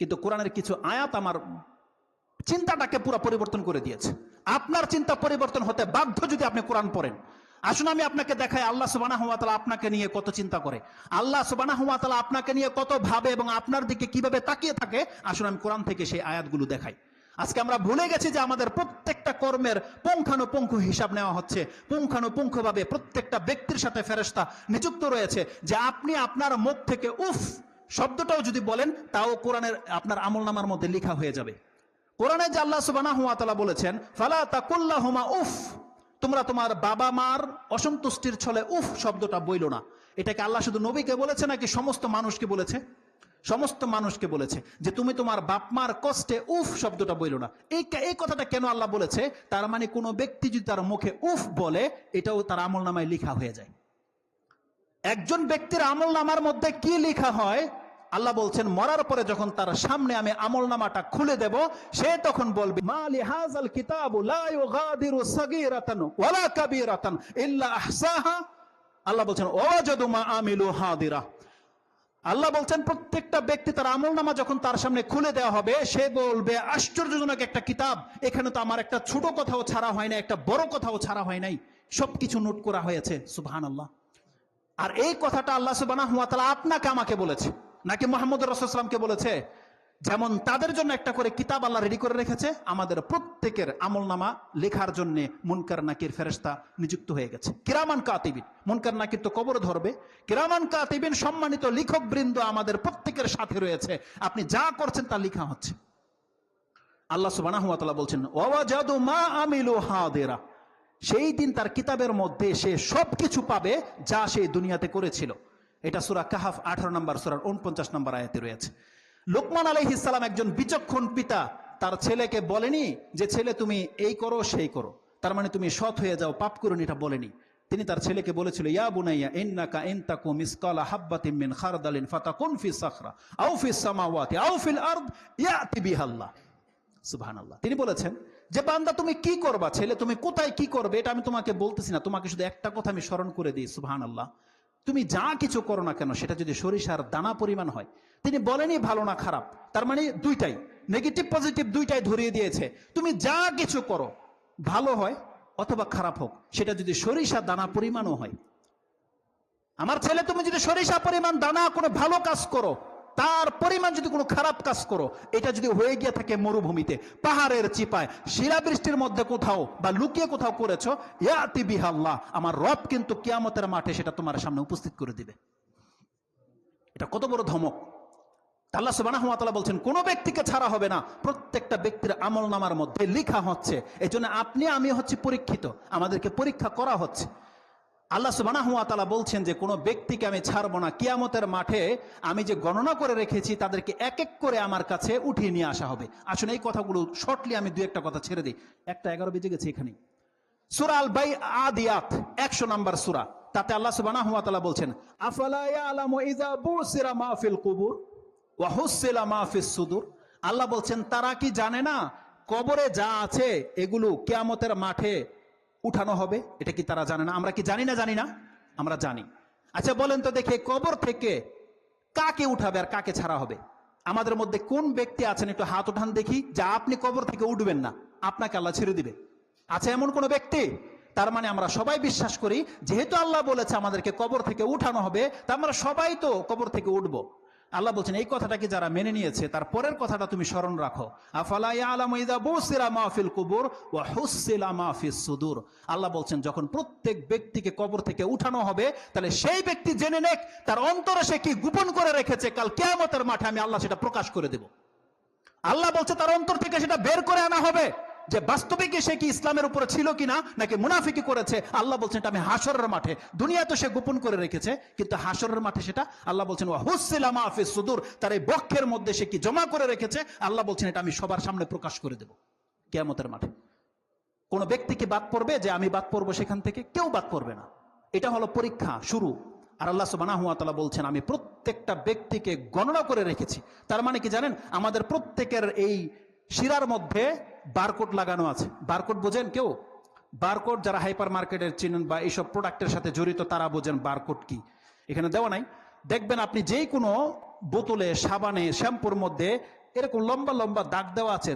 কিন্তু কোরআনের কিছু আয়াত আমার চিন্তাটাকে পুরো পরিবর্তন করে দিয়েছে। আপনার চিন্তা পরিবর্তন হতে বাধ্য যদি আপনি কোরআন পড়েন। আসুন আমি আপনাকে দেখাই, আল্লাহ সুবানা হুয়াতালা আপনাকে নিয়ে কত চিন্তা করে। আল্লাহ সুবানা হুয়াতালা আপনাকে নিয়ে কত ভাবে এবং আপনার দিকে কীভাবে তাকিয়ে থাকে, আসুন আমি কোরআন থেকে সেই আয়াতগুলো দেখাই। আজকে আমরা ভুলে গেছি যে আমাদের প্রত্যেকটা কর্মের পুঙ্খানুপুঙ্খ হিসাব নেওয়া হচ্ছে। পুঙ্খানুপুঙ্খভাবে প্রত্যেকটা ব্যক্তির সাথে ফেরেস্তা নিযুক্ত রয়েছে যে আপনি আপনার মুখ থেকে উফ শব্দটাও যদি বলেন, তাও কোরআনের আপনার আমলনামার মধ্যে লেখা হয়ে যাবে। কোরআনে যে আল্লাহ তাআলা বলেছেন, ফালা তাকুল্লাহুমা উফ, তোমরা তোমার বাবা মার অসন্তুষ্টির ছলে উফ শব্দটা বইল না। এটাকে আল্লাহ শুধু নবীকে বলেছে নাকি সমস্ত মানুষকে বলেছে? সমস্ত মানুষকে বলেছে যে তুমি তোমার বাপ মার কষ্টে উফ শব্দটা বইল না। এই এই কথাটা কেন আল্লাহ বলেছে? তার মানে কোনো ব্যক্তি যদি তার মুখে উফ বলে, এটাও তার আমল নামায় লেখা হয়ে যায়। একজন ব্যক্তির আমল নামার মধ্যে কি লেখা হয়? আল্লাহ বলছেন, মরার পরে যখন তার সামনে আমি আমল নামাটা খুলে দেব, সে তখন বলবে আল্লাহ বলছেন আল্লাহ বলছেন, প্রত্যেকটা ব্যক্তি তার আমল নামা যখন তার সামনে খুলে দেওয়া হবে, সে বলবে, আশ্চর্যজনক একটা কিতাব। এখানে তো আমার একটা ছোট কথাও ছাড়া হয় না একটা বড় কথাও ছাড়া হয় নাই। সবকিছু নোট করা হয়েছে। সুবহানাল্লাহ। আর এই কথাটা আল্লাহ তালা আপনাকে আমাকে বলেছে। নাকি মোহাম্মদ রসুলামকে বলেছে? যেমন তাদের জন্য একটা করে কিতাব আল্লাহ রেডি করে রেখেছে, আমাদের প্রত্যেকের আমল নামা লেখার জন্য মুনকার নাকির ফেরেস্তা নিযুক্ত হয়ে গেছে। কিরামান কাতিবিন, মুনকার নাকির তো কবর ধরবে। কিরামান কাতিবিন সম্মানিত লেখক বৃন্দ আমাদের প্রত্যেকের সাথে রয়েছে। আপনি যা করছেন তা লেখা হচ্ছে। আল্লাহ তালা বলছেন ওয়াজাদু মা আমিলু হাদেরা। সেই দিন তার কিতাবের মধ্যে সে সব কিছু পাবে যা সে দুনিয়াতে করেছিল। এটা সুরা কাহাফ আঠারো নম্বর, সুরার উনপঞ্চাশ নম্বর আয়াতে রয়েছে। লোকমান আলহিসাল্লাম একজন বিচক্ষণ পিতা, তার ছেলেকে বলেনি যে, ছেলে, তুমি এই করো, সেই করো। তার মানে তুমি সৎ হয়ে যাও, পাপ করুন এটা বলেনি। তিনি তার ছেলেকে বলেছিল, ইয়া বুনাইয়া, ইন্নাকা ইনতাকু মিসকালা হাব্বাতিন মিন খারদালিন ফাতাকুন ফি সাখরা আও ফি সামাওয়াতি আও ফিল আরদ ইয়াতি বিহাল্লাহ। সুবহানাল্লাহ। তিনি বলেছেন যে বান্দা তুমি কি করবা, ছেলে তুমি কোথায় কি করবে, এটা আমি তোমাকে বলতেছি না। তোমাকে শুধু একটা কথা আমি স্মরণ করে দিই, সুবহানাল্লাহ। তুমি যা কিছু করো না কেন, সেটা যদি সরিষার দানা পরিমাণ হয়, তিনি বলেনি ভালো না খারাপ, তার মানে দুইটাই নেগেটিভ পজিটিভ দুইটাই ধরিয়ে দিয়েছে। তুমি যা কিছু করো, ভালো হয় অথবা খারাপ হোক, সেটা যদি সরিষা দানা পরিমাণও হয়। আমার ছেলে, তুমি যদি সরিষা পরিমাণ দানা, কোনো ভালো কাজ করো তার পরিমাণ যদি কোনো খারাপ কাজ করো, এটা যদি হয়ে গিয়ে থাকে মরুভূমিতে, পাহাড়ের চিপায়, শিলাবৃষ্টির মধ্যে কোথাও বা লুকিয়ে কোথাও করেছ, ইয়াতি বিহাল্লাহ, আমার রব কিন্তু কিয়ামতের মাঠে সেটা তোমার সামনে উপস্থিত করে দিবে। এটা কত বড় ধমক। আল্লাহ সুবাহ বলছেন, কোনো ব্যক্তিকে ছাড়া হবে না। প্রত্যেকটা ব্যক্তির আমল নামার মধ্যে লিখা হচ্ছে। এই জন্য আপনি, আমি হচ্ছে পরীক্ষিত। আমাদেরকে পরীক্ষা করা হচ্ছে। আল্লাহ সুবাহ বলছেন যে কোনো ব্যক্তিকে আমি ছাড়বো না। কিয়ামতের মাঠে আমি যে গণনা করে রেখেছি, তাদেরকে এক এক করে আমার কাছে উঠিয়ে নিয়ে আসা হবে। আসলে এই কথাগুলো শর্টলি আমি দু একটা কথা ছেড়ে দিই। একটা এগারো বেজে গেছে এখানে। সুরা আল বাই আদিয়াত একশো নাম্বার সুরা। তাতে আল্লাহ সুবাহ বলছেন সুদুর? আল্লাহ বলছেন, তারা কি জানে না? কবরে যা আছে, এগুলো কেয়ামতের মাঠে উঠানো হবে, এটা কি তারা জানে না? আমরা কি জানি না জানি না? আমরা জানি। আচ্ছা বলেন তো দেখে, কবর থেকে কাকে উঠাবে আর কাকে ছাড়া হবে? আমাদের মধ্যে কোন ব্যক্তি আছেন? একটু হাত উঠান দেখি, যে আপনি কবর থেকে উঠবেন না, আপনাকে আল্লাহ ছেড়ে দিবে। আছে এমন কোন ব্যক্তি? তার মানে আমরা সবাই বিশ্বাস করি, যেহেতু আল্লাহ বলেছে আমাদেরকে কবর থেকে উঠানো হবে, তা আমরা সবাই তো কবর থেকে উঠবো। আল্লাহ বলছেন, এই কথাটাকে যারা মেনে নিয়েছে, তার পরের কথাটা তুমি স্মরণ রাখো। সুদূর। আল্লাহ বলছেন, যখন প্রত্যেক ব্যক্তিকে কবর থেকে উঠানো হবে, তাহলে সেই ব্যক্তি জেনে নেক, তার অন্তরে সে কি গোপন করে রেখেছে, কাল কিয়ামতের মাঠে আমি আল্লাহ সেটা প্রকাশ করে দেব। আল্লাহ বলছে, তার অন্তর থেকে সেটা বের করে আনা হবে। যে বাস্তবিক সে কি ইসলামের উপরে ছিল কিনা, নাকি মুনাফিকি করেছে, আল্লাহ বলছেন এটা আমি হাসরের মাঠে। দুনিয়া তো সে গোপন করে রেখেছে, কিন্তু হাসরের মাঠে সেটা আল্লাহ বলছেন হুসিলামা হাফিজ সুদূর তার এই বক্ষের মধ্যে সে কি জমা করে রেখেছে, আল্লাহ বলছেন, এটা আমি সবার সামনে প্রকাশ করে দেব কেয়ামতের মাঠে। কোন ব্যক্তিকে বাদ পড়বে যে আমি বাদ পড়ব সেখান থেকে? কেউ বাদ পড়বে না। এটা হলো পরীক্ষা, শুরু। আর আল্লাহ সুবাহ বলছেন, আমি প্রত্যেকটা ব্যক্তিকে গণনা করে রেখেছি। তার মানে কি জানেন? আমাদের প্রত্যেকের এই শিরার মধ্যে বারকোড লাগানো আছে। বারকোড বোঝেন কেউ? বারকোড যারা হাইপার মার্কেটের চিনেন বা এইসব প্রোডাক্টের সাথে জড়িত, তারা বোঝেন বারকোড কি। এখানে দেওয়া নাই। দেখবেন আপনি যে কোনো বোতলে, সাবানে, শ্যাম্পুর মধ্যে এরকম লম্বা লম্বা দাগ দেওয়া আছে